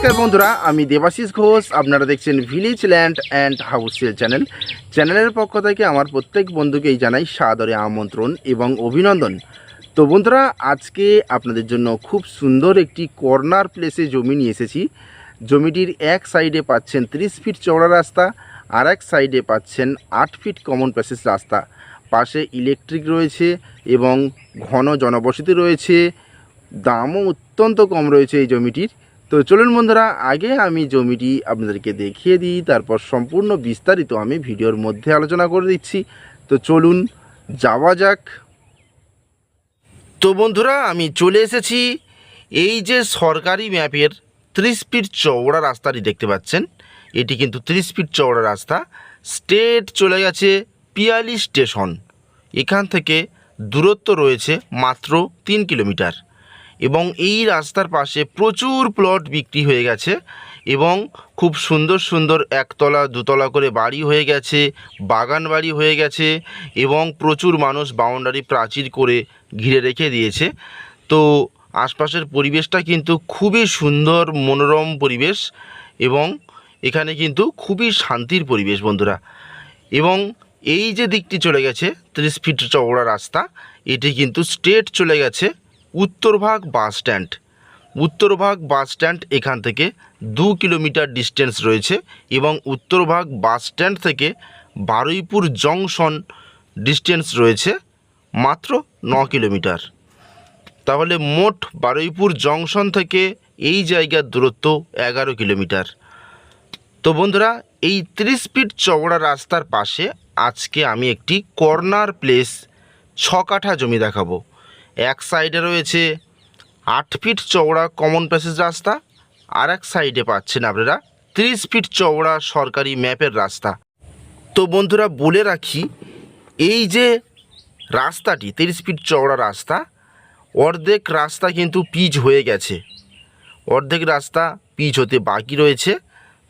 নমস্কার বন্ধুরা, আমি দেবাশিস ঘোষ। আপনারা দেখছেন village land and house sale channel চ্যানেলের পক্ষ থেকে আমার প্রত্যেক বন্ধুকেই জানাই সাদরে আমন্ত্রণ এবং অভিনন্দন। তো বন্ধুরা, আজকে আপনাদের জন্য খুব সুন্দর একটি কর্নার প্লেসে জমি নিয়ে এসেছি। জমিটির এক সাইডে পাচ্ছেন 30 ফিট চওড়া রাস্তা, আর এক সাইডে পাচ্ছেন আট ফিট কমন প্যাসেজ রাস্তা। পাশে ইলেকট্রিক রয়েছে এবং ঘন জনবসতি রয়েছে। দামও অত্যন্ত কম রয়েছে এই জমিটির। তো চলুন বন্ধুরা, আগে আমি জমিটি আপনাদেরকে দেখিয়ে দিই, তারপর সম্পূর্ণ বিস্তারিত আমি ভিডিওর মধ্যে আলোচনা করে দিচ্ছি। তো চলুন যাওয়া যাক। তো বন্ধুরা, আমি চলে এসেছি এই যে সরকারি ম্যাপের ত্রিশ ফিট চওড়া রাস্তাটি দেখতে পাচ্ছেন। এটি কিন্তু ত্রিশ ফিট চওড়া রাস্তা। স্টেট চলে গেছে পিয়ালি স্টেশন। এখান থেকে দূরত্ব রয়েছে মাত্র তিন কিলোমিটার। এবং এই রাস্তার পাশে প্রচুর প্লট বিক্রি হয়ে গেছে এবং খুব সুন্দর সুন্দর একতলা, দুতলা করে বাড়ি হয়ে গেছে, বাগান বাড়ি হয়ে গেছে এবং প্রচুর মানুষ বাউন্ডারি প্রাচীর করে ঘিরে রেখে দিয়েছে। তো আশপাশের পরিবেশটা কিন্তু খুবই সুন্দর, মনোরম পরিবেশ এবং এখানে কিন্তু খুবই শান্তির পরিবেশ বন্ধুরা। এবং এই যে দিকটি চলে গেছে ত্রিশ ফিট চওড়া রাস্তা, এটি কিন্তু স্ট্রেট চলে গেছে। উত্তরভাগ বাস স্ট্যান্ড। উত্তরভাগ বাস স্ট্যান্ড এখান থেকে দু কিলোমিটার ডিস্টেন্স রয়েছে এবং উত্তরভাগ বাস স্ট্যান্ড থেকে বারুইপুর জংশন ডিস্টেন্স রয়েছে মাত্র ন কিলোমিটার। তাহলে মোট বারুইপুর জংশন থেকে এই জায়গার দূরত্ব এগারো কিলোমিটার। তো বন্ধুরা, এই ত্রিশ ফিট চওড়া রাস্তার পাশে আজকে আমি একটি কর্নার প্লেস ছ কাঠা জমি দেখাবো। এক সাইডে রয়েছে আট ফিট চওড়া কমন প্যাসেজ রাস্তা, আর এক সাইডে পাচ্ছেন আপনারা ত্রিশ ফিট চওড়া সরকারি ম্যাপের রাস্তা। তো বন্ধুরা, বলে রাখি, এই যে রাস্তাটি, তিরিশ ফিট চওড়া রাস্তা, অর্ধেক রাস্তা কিন্তু পিচ হয়ে গেছে। অর্ধেক রাস্তা পিচ হতে বাকি রয়েছে।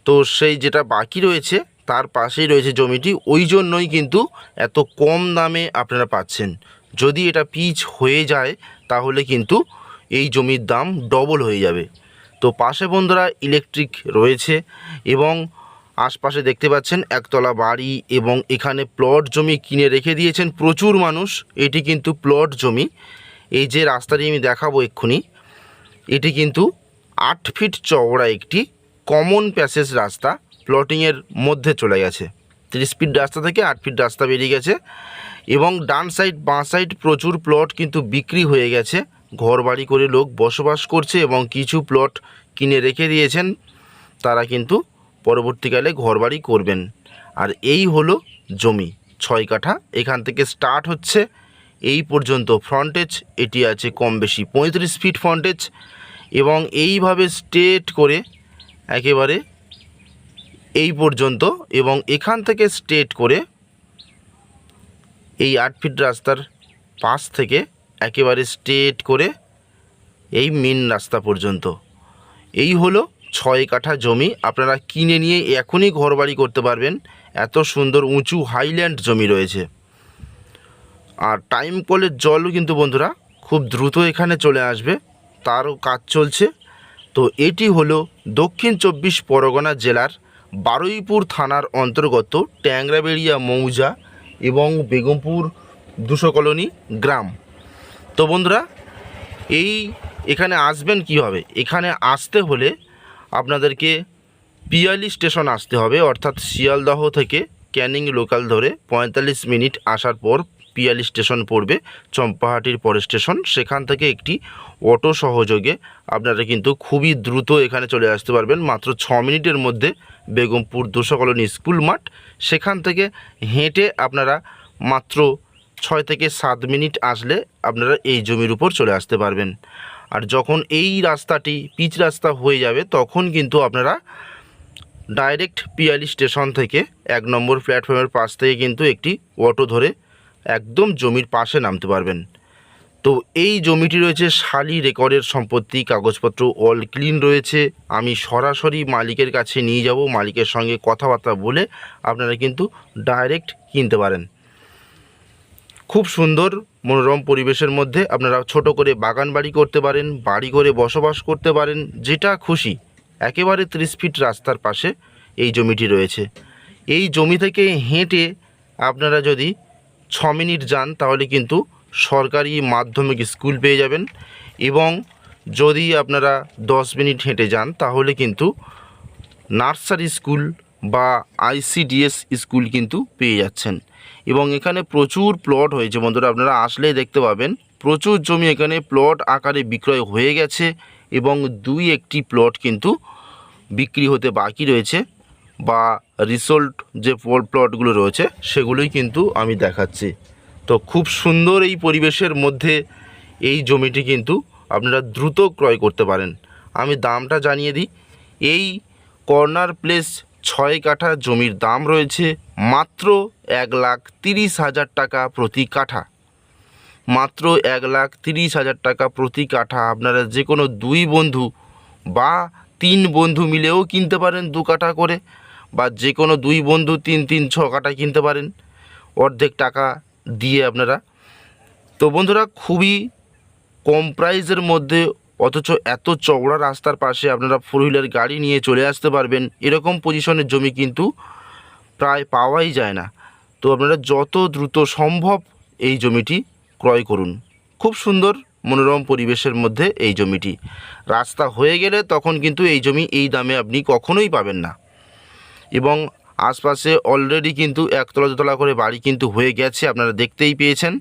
তো সেই যেটা বাকি রয়েছে, তার পাশেই রয়েছে জমিটি, ওই জন্যই কিন্তু এত কম দামে আপনারা পাচ্ছেন। যদি এটা পিচ হয়ে যায়, তাহলে কিন্তু এই জমির দাম ডবল হয়ে যাবে। তো পাশে বন্ধুরা ইলেকট্রিক রয়েছে এবং আশপাশে দেখতে পাচ্ছেন একতলা বাড়ি এবং এখানে প্লট জমি কিনে রেখে দিয়েছেন প্রচুর মানুষ। এটি কিন্তু প্লট জমি। এই যে রাস্তাটি আমি দেখাবো এক্ষুনি, এটি কিন্তু আট ফিট চওড়া একটি কমন প্যাসেজ রাস্তা। প্লটিংয়ের মধ্যে চলে গেছে। তিরিশ ফিট রাস্তা থেকে আট ফিট রাস্তা বেরিয়ে গেছে এবং ডান সাইড, বাঁ সাইড প্রচুর প্লট কিন্তু বিক্রি হয়ে গেছে। ঘর বাড়ি করে লোক বসবাস করছে এবং কিছু প্লট কিনে রেখে দিয়েছেন। তারা কিন্তু পরবর্তীকালে ঘর বাড়ি করবেন। আর এই হলো জমি, ছয় কাঠা। এখান থেকে স্টার্ট হচ্ছে। এই পর্যন্ত ফ্রন্টেজ এটি আছে কম বেশি পঁয়ত্রিশ ফিট ফ্রন্টেজ এবং এইভাবে স্ট্রেট করে একেবারে এই পর্যন্ত এবং এখান থেকে স্ট্রেট করে এই আট ফিট রাস্তার পাশ থেকে একেবারে স্ট্রেট করে এই মেন রাস্তা পর্যন্ত। এই হলো ছয় কাঠা জমি। আপনারা কিনে নিয়ে এখনই ঘরবাড়ি করতে পারবেন। এত সুন্দর উঁচু হাইল্যান্ড জমি রয়েছে। আর টাইম কলের জলও কিন্তু বন্ধুরা খুব দ্রুত এখানে চলে আসবে। তারও কাজ চলছে। তো এটি হলো দক্ষিণ চব্বিশ পরগনা জেলার বারুইপুর থানার অন্তর্গত ট্যাংরাবেড়িয়া মৌজা এবং বেগমপুর দুশো কলোনি গ্রাম। তো বন্ধুরা, এই এখানে আসবেন কীভাবে? এখানে আসতে হলে আপনাদেরকে পিয়ালি স্টেশন আসতে হবে, অর্থাৎ শিয়ালদহ থেকে ক্যানিং লোকাল ধরে পঁয়তাল্লিশ মিনিট আসার পর পিয়ালি স্টেশন পড়বে, চম্পাহাটির পরের স্টেশন। সেখান থেকে একটি অটো সহযোগে আপনারা কিন্তু খুবই দ্রুত এখানে চলে আসতে পারবেন। মাত্র ছ মিনিটের মধ্যে বেগমপুর দুশো কলোনি স্কুল মাঠ। সেখান থেকে হেঁটে আপনারা মাত্র ছয় থেকে সাত মিনিট আসলে আপনারা এই জমির উপর চলে আসতে পারবেন। আর যখন এই রাস্তাটি পিচ রাস্তা হয়ে যাবে, তখন কিন্তু আপনারা ডাইরেক্ট পিয়ালি স্টেশন থেকে এক নম্বর প্ল্যাটফর্মের পাশ থেকে কিন্তু একটি অটো ধরে একদম জমির পাশে নামতে পারবেন। তো এই জমিটি রয়েছে শালি রেকর্ডের সম্পত্তি, কাগজপত্র অল ক্লিন রয়েছে। আমি সরাসরি মালিকের কাছে নিয়ে যাব, মালিকের সঙ্গে কথাবার্তা বলে আপনারা কিন্তু ডাইরেক্ট কিনতে পারেন। খুব সুন্দর মনোরম পরিবেশের মধ্যে আপনারা ছোট করে বাগান বাড়ি করতে পারেন, বাড়ি করে বসবাস করতে পারেন, যেটা খুশি। একেবারে ত্রিশ ফিট রাস্তার পাশে এই জমিটি রয়েছে। এই জমি থেকে হেঁটে আপনারা যদি ছ মিনিট যান, তাহলে কিন্তু সরকারি মাধ্যমিক স্কুল পেয়ে যাবেন। এবং যদি আপনারা দশ মিনিট হেঁটে যান, তাহলে কিন্তু নার্সারি স্কুল বা আইসিডিএস স্কুল কিন্তু পেয়ে যাচ্ছেন। এবং এখানে প্রচুর প্লট হয়েছে বন্ধুরা, আপনারা আসলেই দেখতে পাবেন। প্রচুর জমি এখানে প্লট আকারে বিক্রয় হয়ে গেছে এবং দুই একটি প্লট কিন্তু বিক্রি হতে বাকি রয়েছে। বা রিসোল্ট যে পোল প্লটগুলো রয়েছে, সেগুলোই কিন্তু আমি দেখাচ্ছি। তো খুব সুন্দর এই পরিবেশের মধ্যে এই জমিটি কিন্তু আপনারা দ্রুত ক্রয় করতে পারেন। আমি দামটা জানিয়ে দিই। এই কর্নার প্লেস ছয় কাঠা জমির দাম রয়েছে মাত্র এক লাখ তিরিশ হাজার টাকা প্রতি কাঠা। মাত্র এক লাখ তিরিশ হাজার টাকা প্রতি কাঠা আপনারা যে কোনো দুই বন্ধু বা তিন বন্ধু মিলেও কিনতে পারেন দু কাঠা করে। বা যে কোনো দুই বন্ধু তিন তিন, ছ কাঠা কিনতে পারেন। অর্ধেক টাকা দিয়ে আপনারা। তো বন্ধুরা, খুবই কম প্রাইসের মধ্যে অথচ এত চওড়া রাস্তার পাশে আপনারা ফোর হুইলার গাড়ি নিয়ে চলে আসতে পারবেন। এরকম পজিশনের জমি কিন্তু প্রায় পাওয়াই যায় না। তো আপনারা যত দ্রুত সম্ভব এই জমিটি ক্রয় করুন। খুব সুন্দর, মনোরম পরিবেশের মধ্যে এই জমিটি। রাস্তা হয়ে গেলে তখন কিন্তু এই জমি এই দামে আপনি কখনোই পাবেন না। এবং আশপাশে অলরেডি কিন্তু একতলা দুতলা করে বাড়ি কিন্তু হয়ে গেছে, আপনারা দেখতেই পেয়েছেন।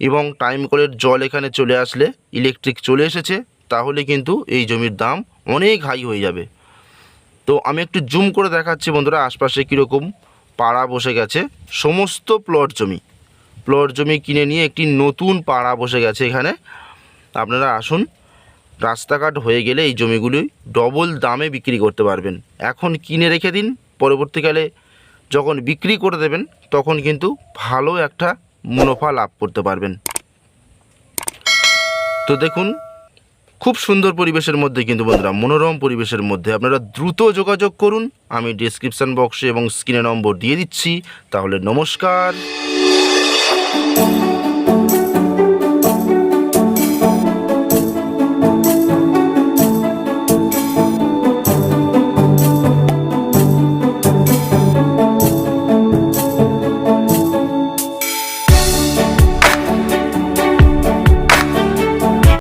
এবং টাইম কলের জল এখানে চলে আসলে ইলেকট্রিক চলে এসেছে, তাহলে কিন্তু এই জমির দাম অনেক হাই হয়ে যাবে। তো আমি একটু জুম করে দেখাচ্ছি বন্ধুরা, আশপাশে কীরকম পাড়া বসে গেছে। সমস্ত প্লট জমি প্লট জমি কিনে নিয়ে একটি নতুন পাড়া বসে গেছে এখানে। আপনারা আসুন, রাস্তাঘাট হয়ে গেলে এই জমিগুলি ডবল দামে বিক্রি করতে পারবেন। এখন কিনে রেখে দিন পরবর্তীকালে যখন বিক্রি করে দেবেন, তখন কিন্তু ভালো একটা মুনাফা লাভ করতে পারবেন। তো দেখুন, খুব সুন্দর পরিবেশের মধ্যে কিন্তু বন্ধুরা, মনোরম পরিবেশের মধ্যে আপনারা দ্রুত যোগাযোগ করুন। আমি ডিসক্রিপশান বক্সে এবং স্ক্রিনে নম্বর দিয়ে দিচ্ছি। তাহলে নমস্কার।